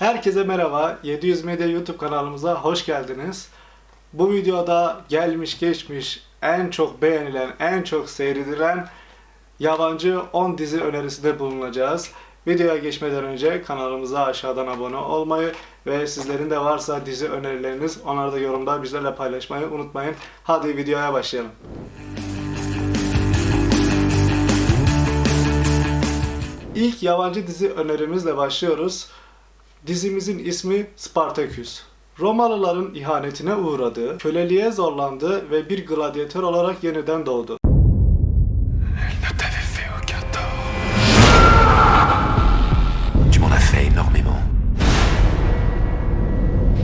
Herkese merhaba. 700 Medya YouTube kanalımıza hoş geldiniz. Bu videoda gelmiş geçmiş en çok beğenilen, en çok seyredilen yabancı 10 dizi önerisinde bulunacağız. Videoya geçmeden önce kanalımıza aşağıdan abone olmayı ve sizlerin de varsa dizi önerileriniz onları da yorumda bizlerle paylaşmayı unutmayın. Hadi videoya başlayalım. İlk yabancı dizi önerimizle başlıyoruz. Dizimizin ismi Spartaküs. Romalıların ihanetine uğradı, köleliğe zorlandı ve bir gladyatör olarak yeniden doğdu.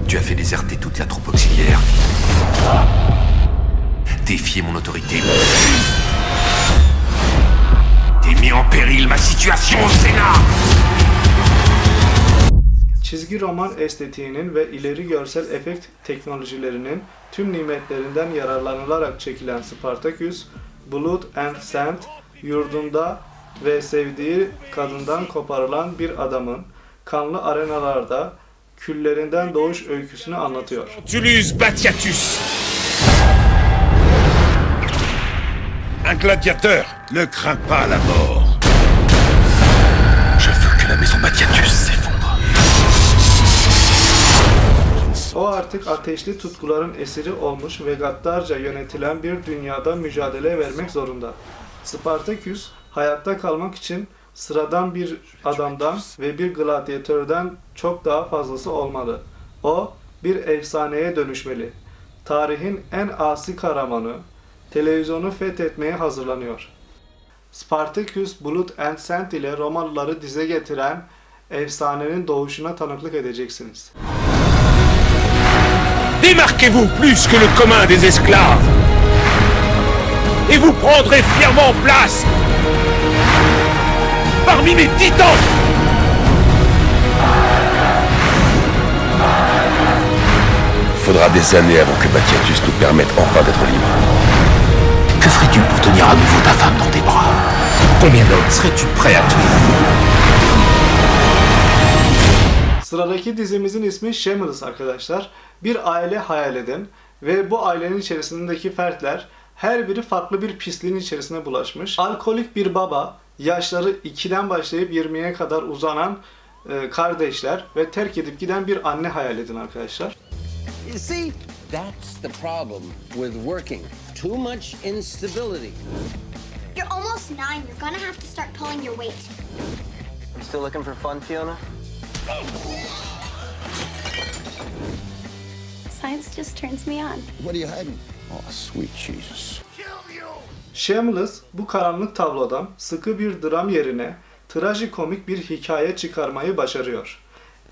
Tu as fait déserter toute la troupe auxiliaire. Défier mon autorité. T'es mis en péril ma situation au Sénat Çizgi roman estetiğinin ve ileri görsel efekt teknolojilerinin tüm nimetlerinden yararlanılarak çekilen Spartaküs, Blood and Sand yurdunda ve sevdiği kadından koparılan bir adamın kanlı arenalarda küllerinden doğuş öyküsünü anlatıyor. Tulus Batiatus. Un gladiateur ne craint pas la mort. Artık ateşli tutkuların esiri olmuş ve gaddarca yönetilen bir dünyada mücadele vermek zorunda. Spartaküs hayatta kalmak için sıradan bir adamdan ve bir gladyatörden çok daha fazlası olmalı. O bir efsaneye dönüşmeli. Tarihin en asi kahramanı, televizyonu fethetmeye hazırlanıyor. Spartaküs Blood and Sand ile Romalıları dize getiren efsanenin doğuşuna tanıklık edeceksiniz. Démarquez-vous plus que le commun des esclaves. Et vous prendrez fièrement place parmi mes titans. Faudra des années avant que Batiatus nous permette enfin d'être libres. Que ferais-tu pour tenir à nouveau ta femme dans tes bras? Combien d'hommes serais-tu prêt à tuer? Sıradaki dizimizin ismi Shameless arkadaşlar. Bir aile hayal edin ve bu ailenin içerisindeki fertler her biri farklı bir pisliğin içerisine bulaşmış. Alkolik bir baba, yaşları 2'den başlayıp 20'ye kadar uzanan e, kardeşler ve terk edip giden bir anne hayal edin arkadaşlar. You see, that's the problem with working. Too much instability. You're almost nine. You're gonna have to start pulling your weight. You still looking for fun, Fiona? Science just turns me on. What are you hiding? Oh, sweet Jesus. Shameless bu karanlık tablodan sıkı bir dram yerine trajikomik bir hikaye çıkarmayı başarıyor.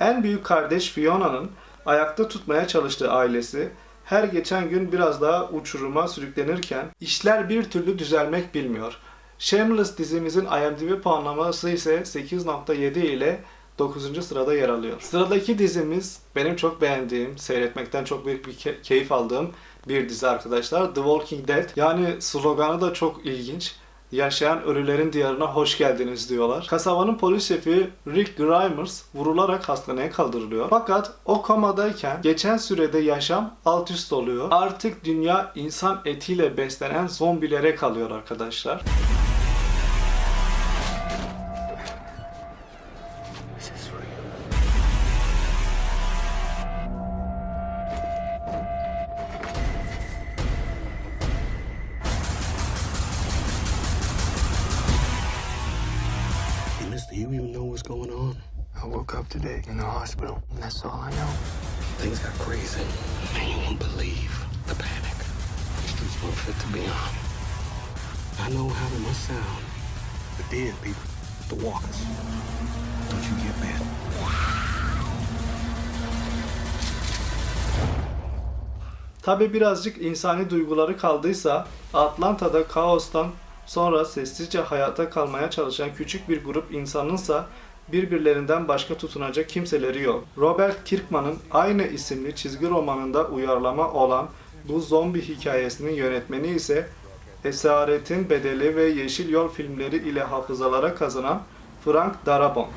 En büyük kardeş Fiona'nın ayakta tutmaya çalıştığı ailesi her geçen gün biraz daha uçuruma sürüklenirken işler bir türlü düzelmek bilmiyor. Shameless dizimizin IMDb puanlaması ise 8.7 ile 9. sırada yer alıyor. Sıradaki dizimiz benim çok beğendiğim, seyretmekten çok büyük bir ke- keyif aldığım bir dizi arkadaşlar. The Walking Dead. Yani sloganı da çok ilginç. Yaşayan ölülerin diyarına hoş geldiniz diyorlar. Kasabanın polis şefi Rick Grimes vurularak hastaneye kaldırılıyor. Fakat o komadayken geçen sürede yaşam alt üst oluyor. Artık dünya insan etiyle beslenen zombilere kalıyor arkadaşlar. Up today in the hospital, and that's all I know. Things got crazy. And you won't believe the panic. The streets weren't fit to be on. I know how they must sound. The dead people, the walkers. Don't you get mad. Tabi birazcık insani duyguları kaldıysa Atlanta'da kaostan sonra sessizce hayata kalmaya çalışan küçük bir grup insanınsa birbirlerinden başka tutunacak kimseleri yok. Robert Kirkman'ın aynı isimli çizgi romanında uyarlama olan bu zombi hikayesinin yönetmeni ise Esaretin Bedeli ve Yeşil Yol filmleri ile hafızalara kazanan Frank Darabont.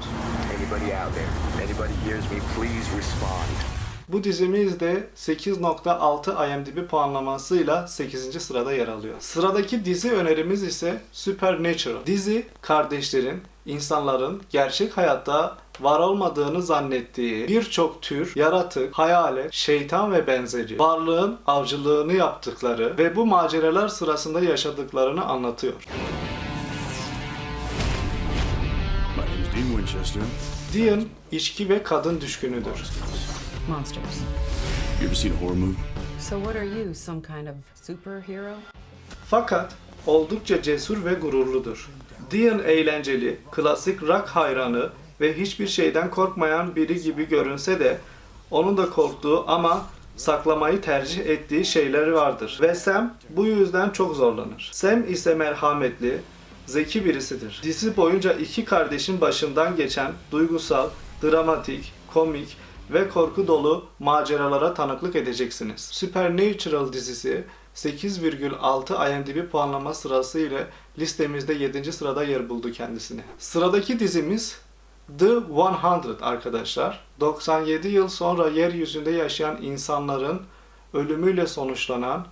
Anybody out there? Anybody hears me, please respond. Bu dizimiz de 8.6 IMDb puanlamasıyla 8. sırada yer alıyor. Sıradaki dizi önerimiz ise Supernatural. Dizi kardeşlerin, insanların gerçek hayatta var olmadığını zannettiği birçok tür, yaratık, hayalet, şeytan ve benzeri varlığın avcılığını yaptıkları ve bu maceralar sırasında yaşadıklarını anlatıyor. Dean içki ve kadın düşkünüdür. Monsters. You ever seen a horror movie? So what are you, some kind of superhero? Fakat oldukça cesur ve gururludur. Dean eğlenceli, klasik rock hayranı ve hiçbir şeyden korkmayan biri gibi görünse de onun da korktuğu ama saklamayı tercih ettiği şeyleri vardır. Ve Sam bu yüzden çok zorlanır. Sam ise merhametli, zeki birisidir. Dizi boyunca iki kardeşin başından geçen duygusal, dramatik, komik ve korku maceralara tanıklık edeceksiniz. Supernatural dizisi 8,6 IMDb puanlama sırası ile listemizde 7. sırada yer buldu kendisini. Sıradaki dizimiz The 100 arkadaşlar. 97 yıl sonra yeryüzünde yaşayan insanların ölümüyle sonuçlanan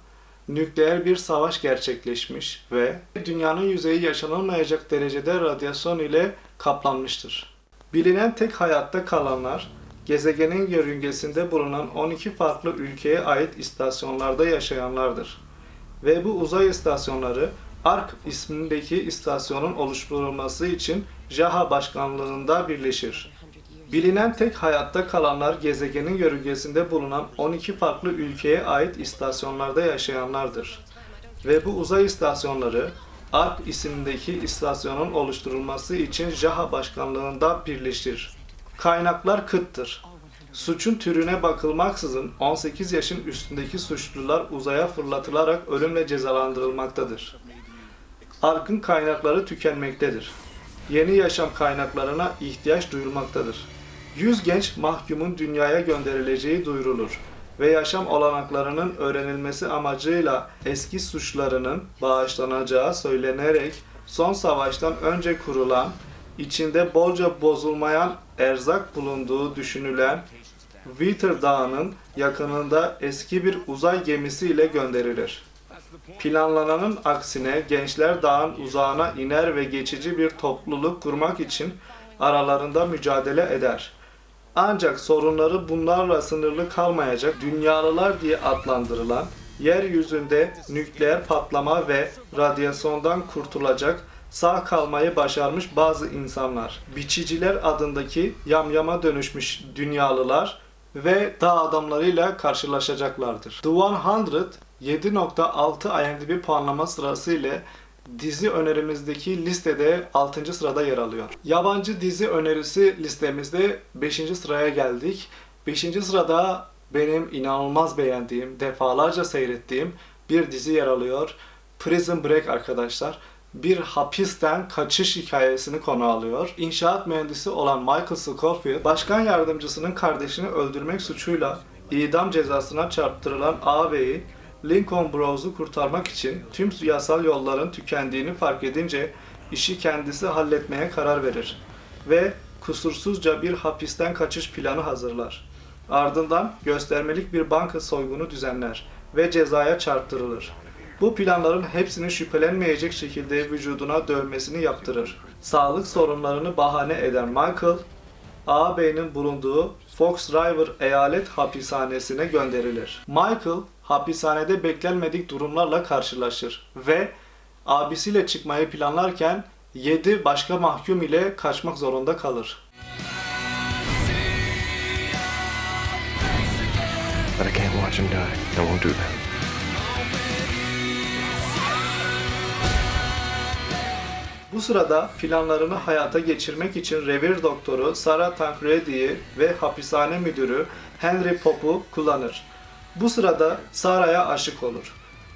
nükleer bir savaş gerçekleşmiş ve dünyanın yüzeyi yaşanılmayacak derecede radyasyon ile kaplanmıştır. Bilinen tek hayatta kalanlar gezegenin yörüngesinde bulunan 12 farklı ülkeye ait istasyonlarda yaşayanlardır. Ve bu uzay istasyonları ARK ismindeki istasyonun oluşturulması için JAHA başkanlığında birleşir. Bilinen tek hayatta kalanlar gezegenin yörüngesinde bulunan 12 farklı ülkeye ait istasyonlarda yaşayanlardır. Ve bu uzay istasyonları ARK isimdeki istasyonun oluşturulması için JAHA başkanlığında birleşir. Kaynaklar kıttır. Suçun türüne bakılmaksızın 18 yaşın üstündeki suçlular uzaya fırlatılarak ölümle cezalandırılmaktadır. Arkın kaynakları tükenmektedir. Yeni yaşam kaynaklarına ihtiyaç duyulmaktadır. 100 genç mahkumun dünyaya gönderileceği duyurulur ve yaşam olanaklarının öğrenilmesi amacıyla eski suçlarının bağışlanacağı söylenerek son savaştan önce kurulan, içinde bolca bozulmayan erzak bulunduğu düşünülen Wither Dağı'nın yakınında eski bir uzay gemisiyle gönderilir. Planlananın aksine gençler dağın uzağına iner ve geçici bir topluluk kurmak için aralarında mücadele eder. Ancak sorunları bunlarla sınırlı kalmayacak dünyalılar diye adlandırılan yeryüzünde nükleer patlama ve radyasyondan kurtulacak sağ kalmayı başarmış bazı insanlar. Biçiciler adındaki yamyama dönüşmüş dünyalılar ve dağ adamlarıyla karşılaşacaklardır. The 100 7.6 IMDb puanlama sırası ile dizi önerimizdeki listede 6. sırada yer alıyor. Yabancı dizi önerisi listemizde 5. sıraya geldik. 5. sırada benim inanılmaz beğendiğim, defalarca seyrettiğim bir dizi yer alıyor. Prison Break arkadaşlar. Bir hapisten kaçış hikayesini konu alıyor. İnşaat mühendisi olan Michael Scofield, başkan yardımcısının kardeşini öldürmek suçuyla idam cezasına çarptırılan ağabeyi Lincoln Brows'u kurtarmak için tüm yasal yolların tükendiğini fark edince işi kendisi halletmeye karar verir ve kusursuzca bir hapisten kaçış planı hazırlar. Ardından göstermelik bir banka soygunu düzenler ve cezaya çarptırılır. Bu planların hepsini şüphelenmeyecek şekilde vücuduna dövmesini yaptırır. Sağlık sorunlarını bahane eden Michael, ağabeyinin bulunduğu Fox River eyalet hapishanesine gönderilir. Michael hapishanede beklenmedik durumlarla karşılaşır ve abisiyle çıkmayı planlarken 7 başka mahkum ile kaçmak zorunda kalır. But I can't watch him die. I won't do that. Bu sırada planlarını hayata geçirmek için revir doktoru Sarah Tancredi'yi ve hapishane müdürü Henry Pop'u kullanır. Bu sırada Sarah'ya aşık olur.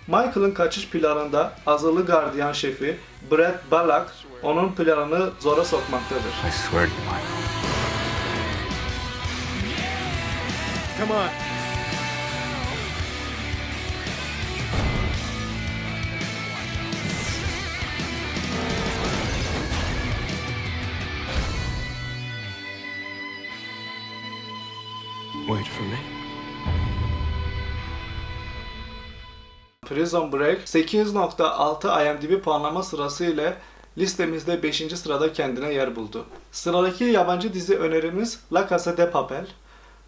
Michael'ın kaçış planında azılı gardiyan şefi Brett Balak onun planını zora sokmaktadır. I swear to. Come on. Wait for me. Prison Break 8.6 IMDb puanlama sırası ile listemizde 5. sırada kendine yer buldu. Sıradaki yabancı dizi önerimiz La Casa de Papel.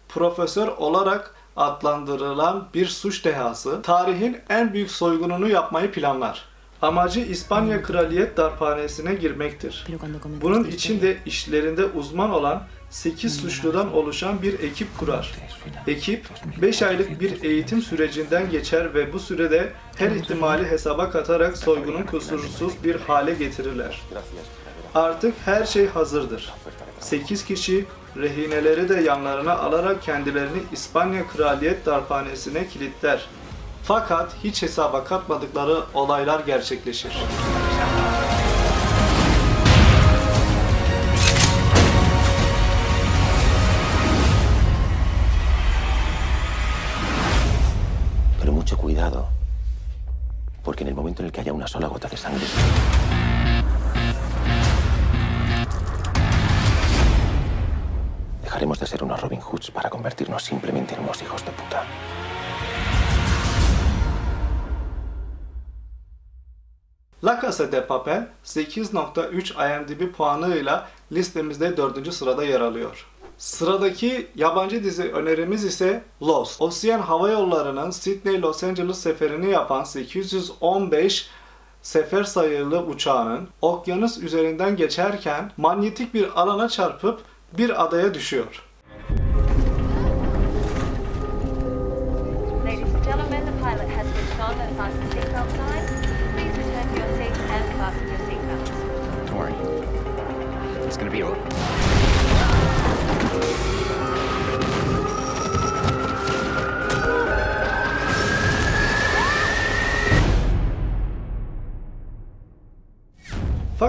Profesör olarak adlandırılan bir suç dehası tarihin en büyük soygununu yapmayı planlar. Amacı İspanya Kraliyet Darphanesi'ne girmektir. Bunun için de işlerinde uzman olan 8 suçludan oluşan bir ekip kurar. Ekip 5 aylık bir eğitim sürecinden geçer ve bu sürede her ihtimali hesaba katarak soygunu kusursuz bir hale getirirler. Artık her şey hazırdır. 8 kişi rehineleri de yanlarına alarak kendilerini İspanya Kraliyet Darphanesi'ne kilitler. Fakat hiç hesaba katmadıkları olaylar gerçekleşir. Cuidado, porque en el momento en el que haya una sola gota de sangre, dejaremos de ser unos Robin Hoods para convertirnos simplemente en unos hijos de puta. La Casa de Papel 8.3 IMDb puanıyla listemizde 4. sırada yer alıyor. Sıradaki yabancı dizi önerimiz ise Lost. Ocean Hava Yolları'nın Sydney Los Angeles seferini yapan 815 sefer sayılı uçağının okyanus üzerinden geçerken manyetik bir alana çarpıp bir adaya düşüyor.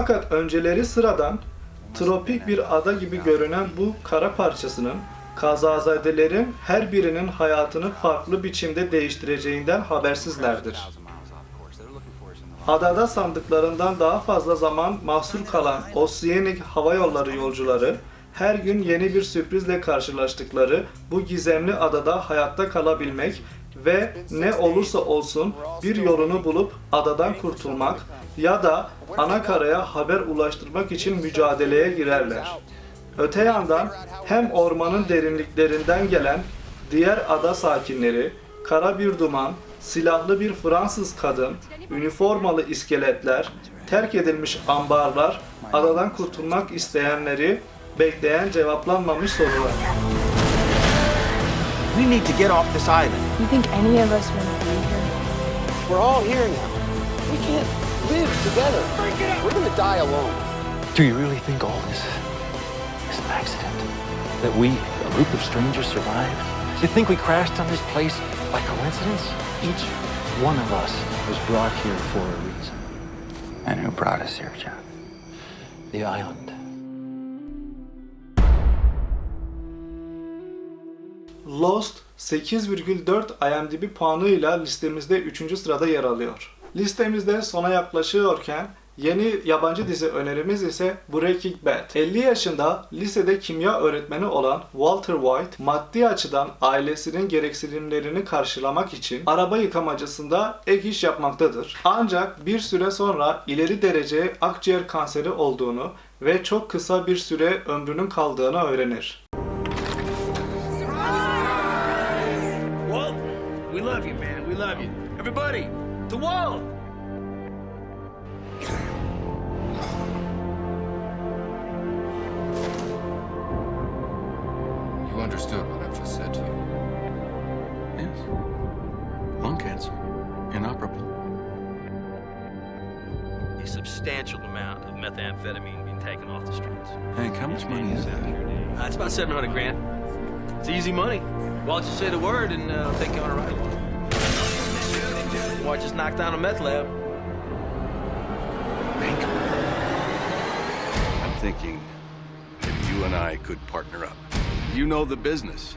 Fakat önceleri sıradan tropik bir ada gibi görünen bu kara parçasının kazazadelerin her birinin hayatını farklı biçimde değiştireceğinden habersizlerdir. Adada sandıklarından daha fazla zaman mahsur kalan Oceanic Hava Yolları yolcuları her gün yeni bir sürprizle karşılaştıkları bu gizemli adada hayatta kalabilmek ve ne olursa olsun bir yolunu bulup adadan kurtulmak ya da ana karaya haber ulaştırmak için mücadeleye girerler. Öte yandan hem ormanın derinliklerinden gelen diğer ada sakinleri, kara bir duman, silahlı bir Fransız kadın, üniformalı iskeletler, terk edilmiş ambarlar, adadan kurtulmak isteyenleri bekleyen cevaplanmamış sorular. We need to get off this island. You think any of us want to be here? We're all here now. We can't live together. We're gonna die alone. Do you really think all this is an accident? That we, a group of strangers, survived? Do you think we crashed on this place by coincidence? Each one of us was brought here for a reason. And who brought us here, John? The island. Lost 8,4 IMDb puanıyla listemizde 3. sırada yer alıyor. Listemizde sona yaklaşıyorken yeni yabancı dizi önerimiz ise Breaking Bad. 50 yaşında lisede kimya öğretmeni olan Walter White maddi açıdan ailesinin gereksinimlerini karşılamak için araba yıkamacısında ek iş yapmaktadır. Ancak bir süre sonra ileri derece akciğer kanseri olduğunu ve çok kısa bir süre ömrünün kaldığını öğrenir. Lung cancer. Inoperable. A substantial amount of methamphetamine being taken off the streets. Hank, how much money is that? Uh, it's about 700 grand. It's easy money. Why don't you say the word and uh, I'll take you on a ride along? Or just knock down a meth lab. I'm thinking if you and I could partner up. You know the business.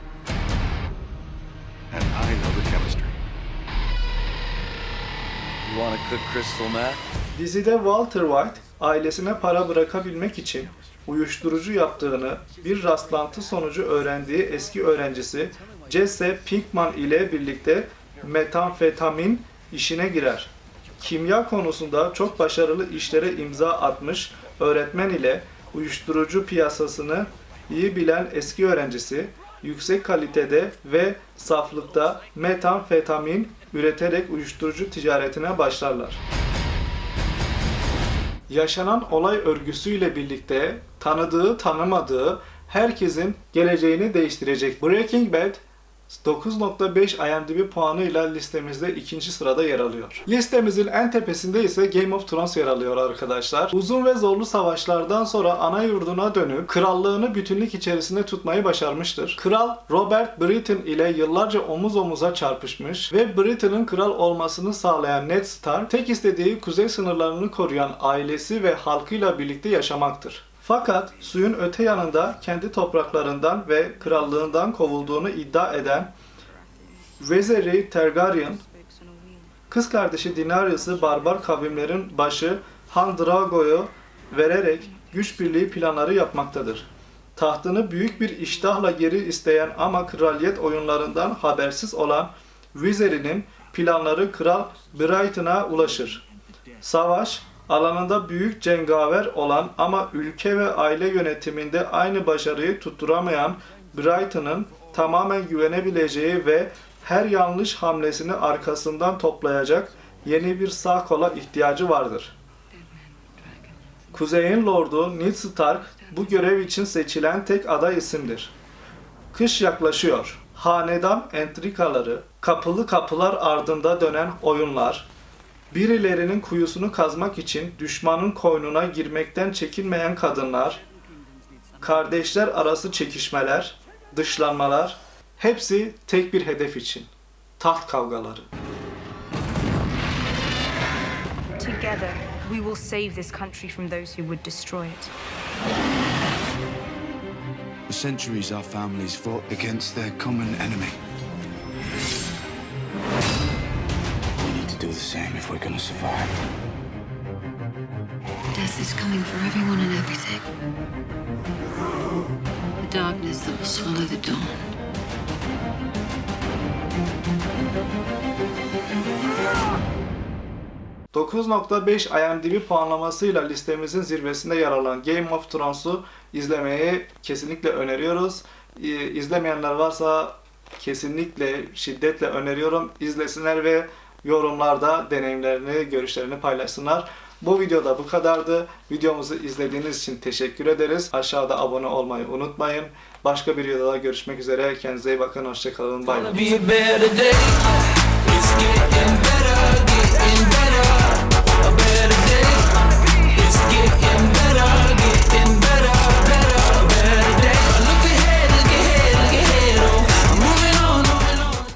Dizide Walter White ailesine para bırakabilmek için uyuşturucu yaptığını bir rastlantı sonucu öğrendiği eski öğrencisi Jesse Pinkman ile birlikte metamfetamin işine girer. Kimya konusunda çok başarılı işlere imza atmış öğretmen ile uyuşturucu piyasasını iyi bilen eski öğrencisi yüksek kalitede ve saflıkta metamfetamin üreterek uyuşturucu ticaretine başlarlar. Yaşanan olay örgüsüyle birlikte tanıdığı tanımadığı herkesin geleceğini değiştirecek. Breaking Bad 9.5 IMDb puanıyla listemizde ikinci sırada yer alıyor. Listemizin en tepesinde ise Game of Thrones yer alıyor arkadaşlar. Uzun ve zorlu savaşlardan sonra ana yurduna dönüp krallığını bütünlük içerisinde tutmayı başarmıştır. Kral Robert Baratheon ile yıllarca omuz omuza çarpışmış ve Britain'in kral olmasını sağlayan Ned Stark tek istediği kuzey sınırlarını koruyan ailesi ve halkıyla birlikte yaşamaktır. Fakat suyun öte yanında kendi topraklarından ve krallığından kovulduğunu iddia eden Vezeri Targaryen, kız kardeşi Daenerys'i barbar kavimlerin başı Han Drogo'yu vererek güç birliği planları yapmaktadır. Tahtını büyük bir iştahla geri isteyen ama kraliyet oyunlarından habersiz olan Viserys'in planları Kral Brighton'a ulaşır. Savaş alanında büyük cengaver olan ama ülke ve aile yönetiminde aynı başarıyı tutturamayan Brighton'ın tamamen güvenebileceği ve her yanlış hamlesini arkasından toplayacak yeni bir sağ kola ihtiyacı vardır. Kuzey'in Lordu Ned Stark bu görev için seçilen tek aday isimdir. Kış yaklaşıyor. Hanedan entrikaları, kapılı kapılar ardında dönen oyunlar, birilerinin kuyusunu kazmak için düşmanın koynuna girmekten çekinmeyen kadınlar, kardeşler arası çekişmeler, dışlanmalar, hepsi tek bir hedef için. Taht kavgaları. Together, we will save this country from those who would destroy it. For centuries, our families fought against their common enemy. Same if we're gonna survive. Death is coming for everyone and everything. The darkness that will swallow the dawn. ...9.5 IMDb puanlamasıyla listemizin zirvesinde yer alan Game of Thrones'u izlemeyi kesinlikle öneriyoruz. İzlemeyenler varsa kesinlikle şiddetle öneriyorum. İzlesinler ve yorumlarda deneyimlerini, görüşlerini paylaşsınlar. Bu videoda bu kadardı. Videomuzu izlediğiniz için teşekkür ederiz. Aşağıda abone olmayı unutmayın. Başka bir videoda görüşmek üzere. Kendinize iyi bakın. Hoşçakalın. Bay bay.